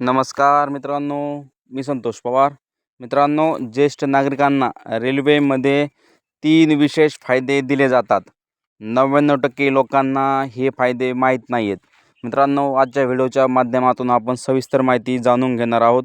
नमस्कार मित्रांनो मी संतोष पवार. मित्रांनो ज्येष्ठ नागरिकांना रेल्वेमध्ये तीन विशेष फायदे दिले जातात. नव्याण्णव टक्के लोकांना हे फायदे माहीत नाही आहेत मित्रांनो आजच्या व्हिडिओच्या माध्यमातून आपण सविस्तर माहिती जाणून घेणार आहोत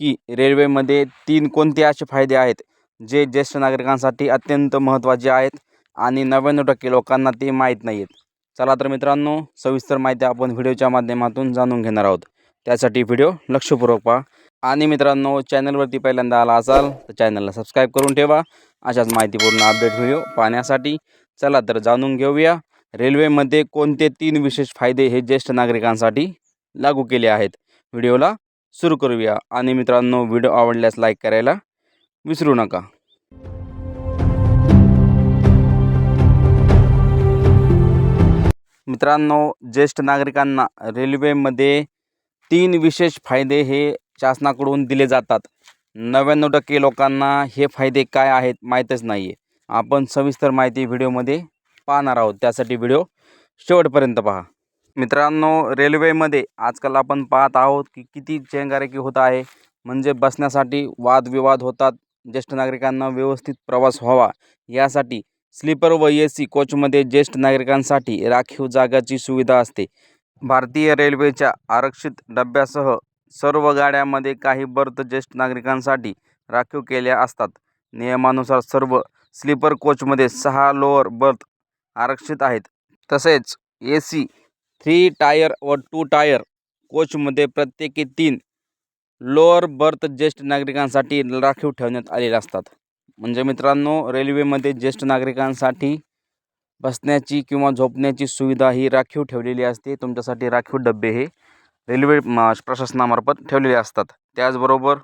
की रेल्वेमध्ये तीन कोणते असे फायदे आहेत जे ज्येष्ठ नागरिकांसाठी अत्यंत महत्त्वाचे आहेत आणि नव्याण्णव टक्के लोकांना ते माहीत नाही आहेत चला तर मित्रांनो सविस्तर माहिती आपण व्हिडिओच्या माध्यमातून जाणून घेणार आहोत. त्यासाठी व्हिडिओ लक्षपूर्वक पहा. आणि मित्रांनो चॅनलवरती पहिल्यांदा आला असाल तर चॅनलला सबस्क्राईब करून ठेवा. अशाच माहितीपूर्ण अपडेट व्हिडिओ पाहण्यासाठी चला तर जाणून घेऊया रेल्वेमध्ये कोणते तीन विशेष फायदे हे ज्येष्ठ नागरिकांसाठी लागू केले आहेत. व्हिडिओला सुरू करूया. आणि मित्रांनो व्हिडिओ आवडल्यास लाईक करायला विसरू नका. मित्रांनो ज्येष्ठ नागरिकांना रेल्वेमध्ये तीन विशेष फायदे हे शासनाकडून दिले जातात. नव्याण्णव टक्के लोकांना हे फायदे काय आहेत माहीतच नाही आहे आपण सविस्तर माहिती व्हिडिओमध्ये पाहणार आहोत. त्यासाठी व्हिडिओ शेवटपर्यंत पहा. मित्रांनो रेल्वेमध्ये आजकाल आपण पाहत आहोत की किती चेंगारेकी होत आहे. म्हणजे बसण्यासाठी वादविवाद होतात. ज्येष्ठ नागरिकांना व्यवस्थित प्रवास व्हावा. यासाठी स्लीपर व ए सी कोचमध्ये ज्येष्ठ नागरिकांसाठी राखीव जागाची सुविधा असते. भारतीय रेल्वेच्या आरक्षित डब्यासह सर्व गाड्यांमध्ये काही बर्थ ज्येष्ठ नागरिकांसाठी राखीव केल्या असतात. नियमानुसार सर्व स्लीपर कोचमध्ये सहा लोअर बर्थ आरक्षित आहेत. तसेच ए सी थ्री टायर व टू टायर कोचमध्ये प्रत्येकी तीन लोअर बर्थ ज्येष्ठ नागरिकांसाठी राखीव ठेवण्यात आलेले असतात. म्हणजे मित्रांनो रेल्वेमध्ये ज्येष्ठ नागरिकांसाठी बसण्याची किंवा झोपण्याची सुविधा ही राखीव ठेवलेली असते. तुमच्यासाठी राखीव डबे हे रेल्वे प्रशासनामार्फत ठेवलेले असतात. त्याचबरोबर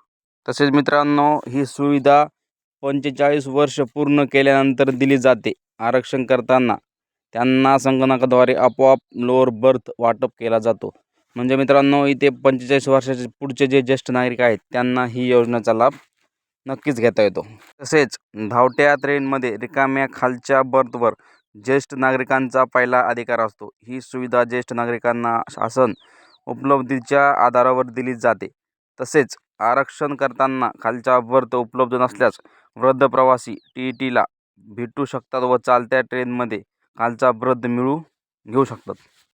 तसेच मित्रांनो ही सुविधा पंचेचाळीस वर्ष पूर्ण केल्यानंतर दिली जाते. आरक्षण करताना त्यांना संगणकाद्वारे आपोआप लोअर बर्थ वाटप केला जातो. म्हणजे मित्रांनो इथे पंचेचाळीस वर्षाचे पुढचे जे ज्येष्ठ नागरिक आहेत त्यांना ही योजनेचा लाभ नक्कीच घेता येतो. तसेच धावट्या ट्रेनमध्ये रिकाम्या खालच्या बर्थवर ज्येष्ठ नागरिकांचा पहिला अधिकार असतो. ही सुविधा ज्येष्ठ नागरिकांना शासन उपलब्धीच्या आधारावर दिली जाते. तसेच आरक्षण करताना खालच्या बर्थ उपलब्ध नसल्यास वृद्ध प्रवासी टी ई टीला भेटू शकतात व चालत्या ट्रेनमध्ये खालचा बर्थ मिळू घेऊ शकतात.